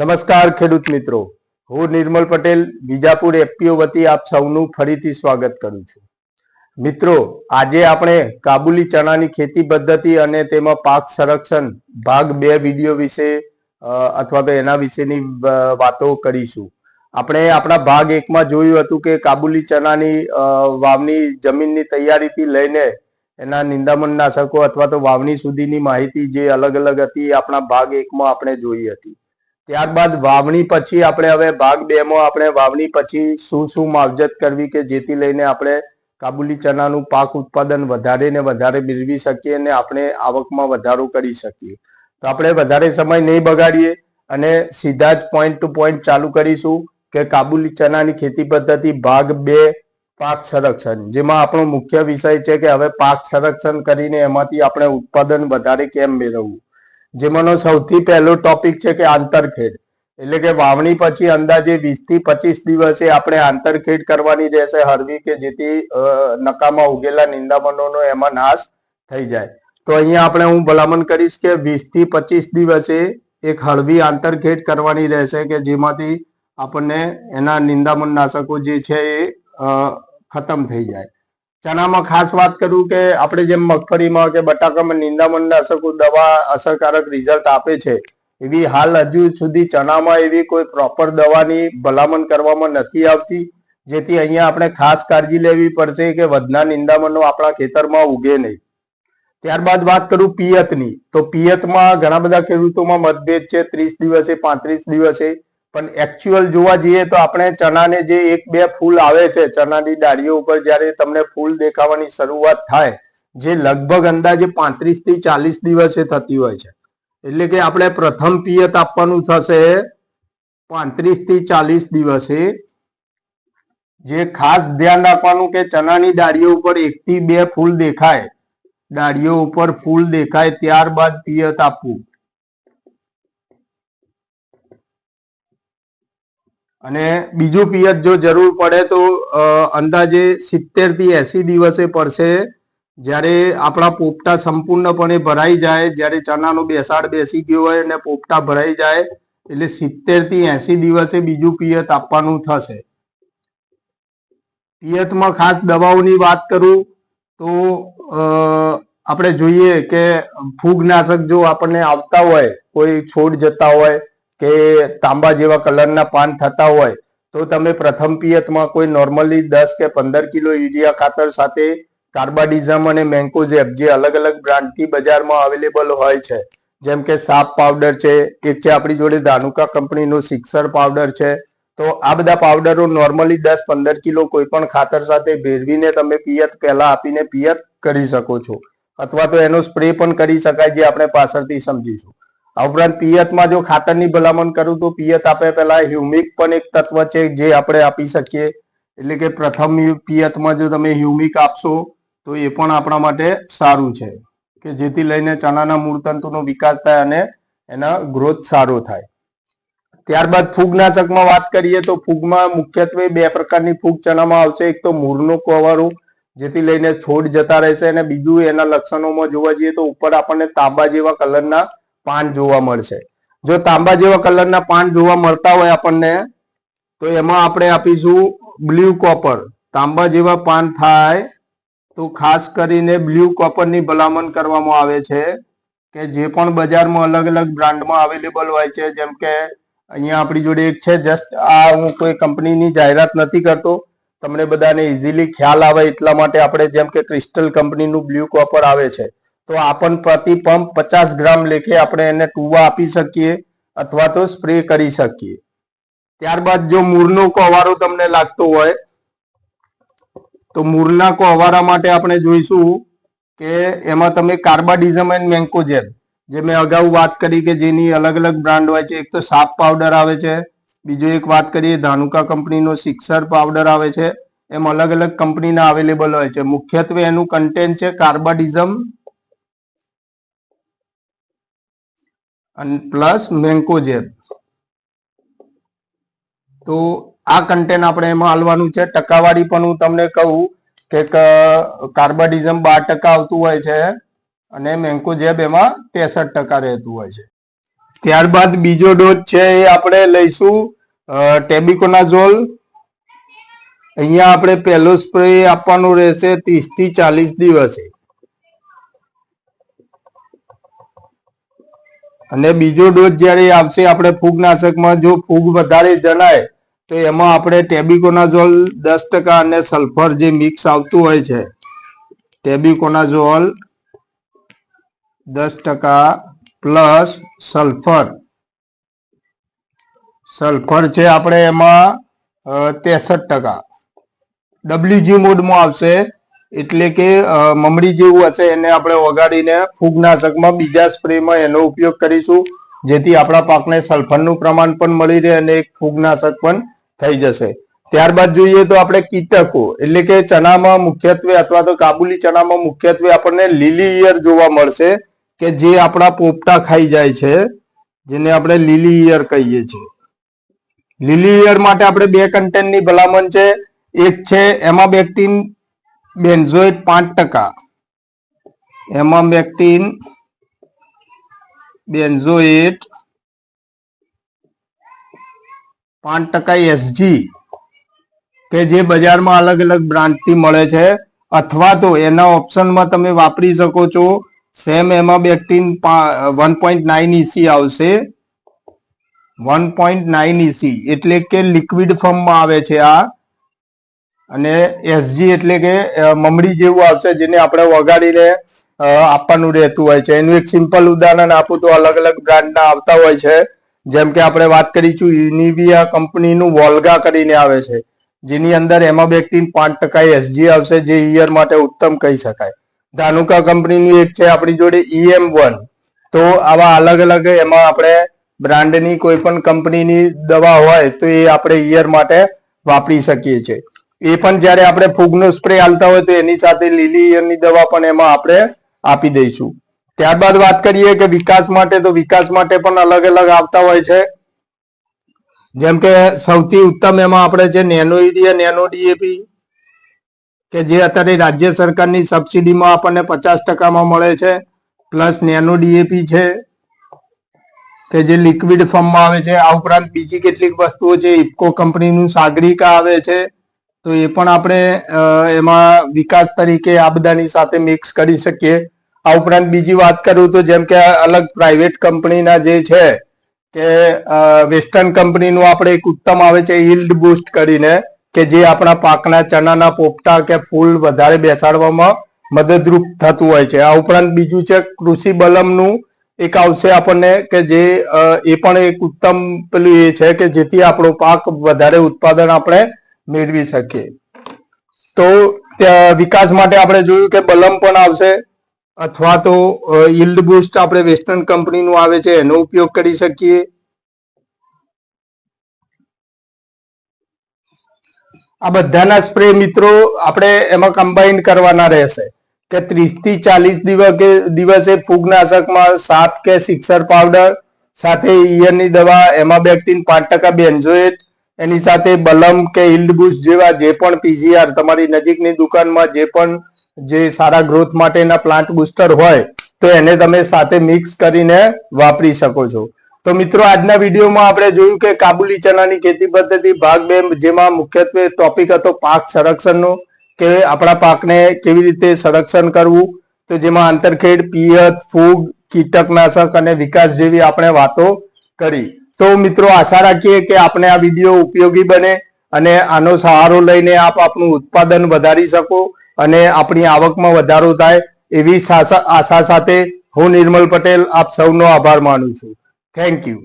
નમસ્કાર ખેડૂત મિત્રો. હું નિર્મલ પટેલ, બીજાપુર એફપીઓ વતી આપ સૌનું ફરીથી સ્વાગત કરું છું. મિત્રો, આજે આપણે કાબુલી ચણાની ખેતી પદ્ધતિ અને તેમાં પાક સંરક્ષણ ભાગ બે વીડિયો વિશે અથવા તો એના વિશેની વાતો કરીશું. આપણે આપણા ભાગ એકમાં જોયું હતું કે કાબુલી ચણાની વાવણી જમીનની તૈયારીથી લઈને એના નિંદામણ નાશકો અથવા તો વાવણી સુધીની માહિતી જે અલગ અલગ હતી આપણા ભાગ એકમાં આપણે જોઈ હતી. ત્યારબાદ વાવણી પછી આપણે હવે ભાગ બે માં આપણે વાવણી પછી શું શું માવજત કરવી કે જેથી લઈને આપણે કાબુલી ચનાનું પાક ઉત્પાદન વધારે ને વધારે મેળવી શકીએ અને આપણે આવકમાં વધારો કરી શકીએ. તો આપણે વધારે સમય નહીં બગાડીએ અને સીધા જ પોઈન્ટ ટુ પોઈન્ટ ચાલુ કરીશું કે કાબુલી ચનાની ખેતી પદ્ધતિ ભાગ બે પાક સંરક્ષણ, જેમાં આપણો મુખ્ય વિષય છે કે હવે પાક સંરક્ષણ કરીને એમાંથી આપણે ઉત્પાદન વધારે કેમ મેળવવું. જેમાંનો સૌથી પહેલો ટોપિક છે કે આંતરખેડ. એટલે કે વાવણી પછી અંદાજે વીસથી પચીસ દિવસે આપણે આંતરખેડ કરવાની રહેશે હળવી કે જેથી નકામાં ઉગેલા નિંદામણોનો એમાં નાશ થઈ જાય. તો અહીંયા આપણે હું ભલામણ કરીશ કે વીસથી પચીસ દિવસે એક હળવી આંતરખેડ કરવાની રહેશે કે જેમાંથી આપણને એના નિંદામણ નાશકો જે છે એ ખતમ થઈ જાય. ચણામાં ખાસ વાત કરું કે આપણે જેમ મગફળીમાં કે બટાકામાં નિંદામણ નાશકો દવા અસરકારક રિઝલ્ટ આપે છે, એવી હાલ હજુ સુધી ચણામાં એવી કોઈ પ્રોપર દવાની ભલામણ કરવામાં નથી આવતી, જેથી અહીંયા આપણે ખાસ કાળજી લેવી પડશે કે વધના નિંદામણો આપણા ખેતરમાં ઉગે નહીં. ત્યારબાદ વાત કરું પિયતની, તો પિયતમાં ઘણા બધા ખેડૂતોમાં મતભેદ છે, ત્રીસ દિવસે પાંત્રીસ દિવસે પણ એકચ્યુઅલ જોવા જઈએ તો આપણે ચણાને જે એક બે ફૂલ આવે છે, ચણાની ડાળીઓ ઉપર જ્યારે તમને ફૂલ દેખાવાની શરૂઆત થાય, જે લગભગ અંદાજે પાંત્રીસથી ચાલીસ દિવસે થતી હોય છે. એટલે કે આપણે પ્રથમ પિયત આપવાનું થશે પાંત્રીસથી ચાલીસ દિવસે. જે ખાસ ધ્યાન રાખવાનું કે ચણાની ડાળીઓ ઉપર એક થી બે ફૂલ દેખાય, ડાળીઓ ઉપર ફૂલ દેખાય ત્યારબાદ પિયત આપવું. અને બીજું પિયત જો જરૂર પડે તો અંદાજે સિત્તેરથી એસી દિવસે પડશે. જ્યારે આપણા પોપટા સંપૂર્ણપણે ભરાઈ જાય, જ્યારે ચણાનો બેસાડ બેસી ગયો હોય અને પોપટા ભરાઈ જાય, એટલે સિત્તેરથી એસી દિવસે બીજું પિયત આપવાનું થશે. પિયતમાં ખાસ દવાઓની વાત કરું તો આપણે જોઈએ કે ફૂગનાશક જો આપણને આવતા હોય, કોઈ છોડ જતા હોય કે તાંબા જેવા કલરના પાન થતા હોય, તો તમે પ્રથમ પિયતમાં કોઈ નોર્મલી દસ કે પંદર કિલો યુરિયા ખાતર સાથે કાર્બાડિઝમ અને મેન્કોઝેબ, જે અલગ અલગ બ્રાન્ડથી બજારમાં અવેલેબલ હોય છે. જેમ કે સાપ પાવડર છે એક છે આપણી જોડે ધાનુકા કંપનીનો સિક્સર પાવડર છે, તો આ બધા પાવડરો નોર્મલી દસ પંદર કિલો કોઈ પણ ખાતર સાથે ભેળવીને તમે પિયત પહેલા આપીને પિયત કરી શકો છો. અથવા તો એનો સ્પ્રે પણ કરી શકાય, જે આપણે પાછળથી સમજીશું. આ ઉપરાંત પિયતમાં જો ખાતરની ભલામણ કરું તો પિયત આપે પેલા હ્યુમિક પણ એક તત્વ છે જે આપણે આપી શકીએ. એટલે કે પ્રથમ પિયતમાં જો તમે હ્યુમિક આપશો તો એ પણ આપણા માટે સારું છે. કે જેથી લઈને ચણાના મૂળતંતુનો વિકાસ થાય અને એના ગ્રોથ સારો થાય. ત્યારબાદ ફૂગનાશકમાં વાત કરીએ તો ફૂગમાં મુખ્યત્વે બે પ્રકારની ફૂગ ચણામાં આવશે. એક તો મૂળનો કોવારો, જેથી લઈને છોડ જતા રહેશે અને બીજું એના લક્ષણોમાં જોવા જઈએ તો ઉપર આપણને તાંબા જેવા કલરના પાન જોવા મળશે. જો તાંબા જેવા કલરના પાન જોવા મળતા હોય આપણને, તો એમાં આપણે આપીશું બ્લુ કોપર. તાંબા જેવા પાન થાય તો ખાસ કરીને બ્લુ કોપરની ભલામણ કરવામાં આવે છે કે જે પણ બજારમાં અલગ અલગ બ્રાન્ડમાં અવેલેબલ હોય છે, જેમ કે અહીંયા આપણી જોડે એક છે, જસ્ટ આ હું કોઈ કંપનીની જાહેરાત નથી કરતો. તમને બધાને ઇઝીલી ખ્યાલ આવે એટલા માટે આપણે જેમ કે ક્રિસ્ટલ કંપનીનું બ્લુ કોપર આવે છે. તો આપણ પ્રતિ પંપ પચાસ ગ્રામ લેખે આપણે એને ટુવા આપી શકીએ અથવા તો સ્પ્રે કરી શકીએ. ત્યારબાદ જો મૂળનો કોવારો તમને લાગતો હોય, તો મૂળના કોવારા માટે આપણે જોઈશું કે એમાં તમે કાર્બાડિઝમ એન્ડ મેન્કોજેબ જે મેં અગાઉ વાત કરી કે જેની અલગ અલગ બ્રાન્ડ હોય છે. એક તો સાપ પાવડર આવે છે, બીજો એક વાત કરીએ ધાનુકા કંપનીનો સિક્સર પાવડર આવે છે. એમ અલગ અલગ કંપનીના અવેલેબલ હોય છે. મુખ્યત્વે એનું કન્ટેન્ટ છે કાર્બાડિઝમ અને પ્લસ મેન્કોજેબ તો આ કન્ટેન્ટ આપણે એમાં હાલવાનું છે. ટકાવારી પણ હું તમને કહું કે કાર્બાડિઝમ બાર ટકા આવતું હોય છે અને મેન્કોજેબ એમાં ત્રેસઠ ટકા રહેતું હોય છે. ત્યારબાદ બીજો ડોઝ છે એ આપણે લઈશું ટેબિકોનાઝોલ. અહીંયા આપણે પહેલો સ્પ્રે આપવાનું રહેશે ત્રીસથી ચાલીસ દિવસે. અને બીજો ડોઝ જ્યારે આવશે, આપણે ફૂગનાશકમાં જો ફૂગ વધારે જણાય, તો એમાં આપણે ટેબિકોનાઝોલ દસ ટકા અને સલ્ફર જે મિક્સ આવતું હોય છે, ટેબિકોનાઝોલ દસ ટકા પ્લસ સલ્ફર. સલ્ફર છે આપણે એમાં ત્રેસઠ ટકા. ડબલ્યુજી મોડમાં આવશે એટલે કે મમરી જેવું હશે, એને આપણે વગાડીને ફૂગનાશકમાં બીજા સ્પ્રેમાં એનો ઉપયોગ કરીશું, જેથી આપણા પાકને સલ્ફરનું પ્રમાણ પણ મળી રહે અને એક ફૂગનાશક પણ થઈ જશે. ત્યારબાદ જોઈએ તો આપણે કીટકો, એટલે કે ચણામાં મુખ્યત્વે અથવા તો કાબુલી ચણામાં મુખ્યત્વે આપણને લીલી ઈયર જોવા મળશે, કે જે આપણા પોપટા ખાઈ જાય છે, જેને આપણે લીલી ઈયર કહીએ છીએ. લીલી ઈયર માટે આપણે બે કન્ટેન્ટની ભલામણ છે. એક છે એમાબેક્ટિન બેન્ઝોઇટ પાંચ ટકા. એમાબેક્ટિન બેન્ઝોઇટ પાંચ ટકા એસજી, કે જે બજારમાં અલગ અલગ બ્રાન્ડથી મળે છે, અથવા તો એના ઓપ્શનમાં તમે વાપરી શકો છો, same emamectin one point nine EC આવશે. વન પોઈન્ટ નાઇન ઇસી એટલે કે લિક્વિડ ફોર્મમાં આવે છે આ. અને એસજી એટલે કે મમડી જેવું આવશે જેને આપણે વગાડીને આપવાનું રહેતું હોય છે. એનું એક સિમ્પલ ઉદાહરણ આપું તો અલગ અલગ બ્રાન્ડના આવતા હોય છે. જેમ કે આપણે વાત કરીશું યુનિવિયા કંપનીનું વોલ્ગા કરીને આવે છે. જેની અંદર એમાબેક્ટિન પાંચ ટકા એસજી આવશે જે ઈયર માટે ઉત્તમ કહી શકાય. ધાનુકા કંપનીનું એક છે આપણી જોડે ઈએમ વન તો આવા અલગ અલગ એમાં આપણે બ્રાન્ડની કોઈ પણ કંપનીની દવા હોય તો એ આપણે ઈયર માટે વાપરી શકીએ છીએ. એ પણ જ્યારે આપણે ફૂગનો સ્પ્રે આલતા હોય તો એની સાથે લીલી ઈયરની દવા પણ એમાં આપણે આપી દઈશું. ત્યારબાદ વાત કરીએ કે વિકાસ માટે, તો વિકાસ માટે પણ અલગ અલગ આવતા હોય છે. જેમ કે સૌથી ઉત્તમ એમાં આપણે છે નેનો યુરિયા નેનો ડીએપી કે જે અત્યારે રાજ્ય સરકારની સબસિડીમાં આપણને પચાસ ટકામાં મળે છે, પ્લસ નેનો ડીએપી છે, કે જે લિક્વિડ ફોર્મમાં આવે છે. આ ઉપરાંત બીજી કેટલીક વસ્તુઓ છે. ઇફકો કંપનીનું સાગરિકા આવે છે. તો એ પણ આપણે એમાં વિકાસ તરીકે આ બધાની સાથે મિક્સ કરી શકીએ. આ ઉપરાંત બીજી વાત કરું તો જેમ કે અલગ પ્રાઇવેટ કંપનીના જે છે, કે વેસ્ટર્ન કંપનીનું આપણે એક ઉત્તમ આવે છે યીલ્ડ બૂસ્ટ કરીને, કે જે આપણા પાકના ચણાના પોપટા કે ફૂલ વધારે બેસાડવામાં મદદરૂપ થતું હોય છે. આ ઉપરાંત બીજું છે કૃષિ બલમનું એક આવશે આપણને, કે જે એ પણ એક ઉત્તમ પેલું એ છે કે જેથી આપણો પાક વધારે ઉત્પાદન આપણે મેળવી શકીએ. તો વિકાસ માટે આપણે જોયું કે બલમ પણ આવશે, અથવા તો યીલ્ડ બુસ્ટ આપણે વેસ્ટર્ન કંપનીનું આવે છે, એનો ઉપયોગ કરી શકીએ. આ બધાના સ્પ્રે મિત્રો આપણે એમાં કમ્બાઈન કરવાના રહેશે કે ત્રીસથી ચાલીસ દિવસે ફૂગનાશકમાં સાપ કે સિક્સર પાવડર સાથે ઈયરની દવા, એમાં એમાબેક્ટિન પાંચ ટકા બેન્ઝોએટ એની સાથે બલમ કે ઈલ્ડ બુશ જેવા જે પણ પીજીઆર તમારી નજીકની દુકાનમાં જે પણ જે સારા ગ્રોથ માટેના પ્લાન્ટ બુસ્ટર હોય, તો એને તમે સાથે મિક્સ કરીને વાપરી શકો છો. તો મિત્રો, આજના વિડીયોમાં આપણે જોયું કે કાબુલી ચનાની ખેતી પદ્ધતિ ભાગ બે જેમાં મુખ્યત્વે ટોપિક હતો પાક સંરક્ષણનો, કે આપણા પાકને કેવી રીતે સંરક્ષણ કરવું. તો જેમાં આંતરખેડ, પિયત, ફૂગ, કીટકનાશક અને વિકાસ જેવી આપણે વાતો કરી. તો મિત્રો આશા રાખીએ કે આપણે આ વીડિયો ઉપયોગી બને અને આનો સહારો લઈને આપ આપણું ઉત્પાદન વધારી શકો અને આપણી આવકમાં વધારો થાય એવી આશા સાથે હું નિર્મલ પટેલ, આપ સૌનો આભાર માનું છું. Thank you